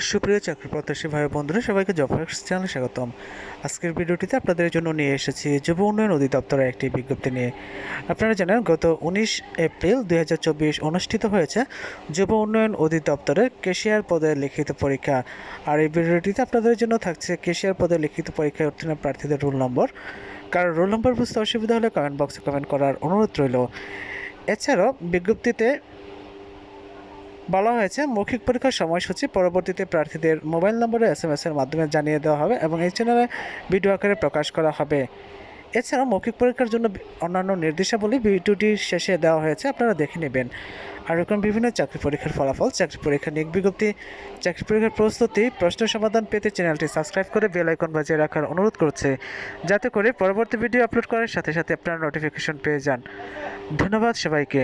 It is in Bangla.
সুপ্রিয় চাকরি প্রত্যাশী ভাই বন্ধুরা, সবাইকে জবফ্যাক্স চ্যানেলে স্বাগতম। আজকের ভিডিওটিতে আপনাদের জন্য নিয়ে এসেছি যুব উন্নয়ন অধিদপ্তরের একটি বিজ্ঞপ্তি নিয়ে। আপনারা জানেন, গত উনিশ এপ্রিল দু হাজার চব্বিশ অনুষ্ঠিত হয়েছে যুব উন্নয়ন অধিদপ্তরের কেশিয়ার পদে লিখিত পরীক্ষা। আর এই ভিডিওটিতে আপনাদের জন্য থাকছে কেশিয়ার পদে লিখিত পরীক্ষায় উত্তীর্ণ প্রার্থীদের রোল নম্বর। কারণ রোল নম্বর বুঝতে অসুবিধা হলে কমেন্ট বক্সে কমেন্ট করার অনুরোধ রইল। এছাড়াও বিজ্ঞপ্তিতে বলা হয়েছে, মৌখিক পরীক্ষার সময়সূচি পরবর্তীতে প্রার্থীদের মোবাইল নম্বরে এস এম এর মাধ্যমে জানিয়ে দেওয়া হবে এবং এই চ্যানেলে ভিডিও আকারে প্রকাশ করা হবে। এছাড়াও মৌখিক পরীক্ষার জন্য অন্যান্য নির্দেশাবলী ভিডিওটির শেষে দেওয়া হয়েছে, আপনারা দেখে নেবেন। আর এরকম বিভিন্ন চাকরি পরীক্ষার ফলাফল, চাকরি পরীক্ষা নিয়োগ বিজ্ঞপ্তি, চাকরি পরীক্ষার প্রস্তুতি, প্রশ্ন সমাধান পেতে চ্যানেলটি সাবস্ক্রাইব করে বেল আইকন বাজিয়ে রাখার অনুরোধ করছে, যাতে করে পরবর্তী ভিডিও আপলোড করার সাথে সাথে আপনারা নোটিফিকেশন পেয়ে যান। ধন্যবাদ সবাইকে।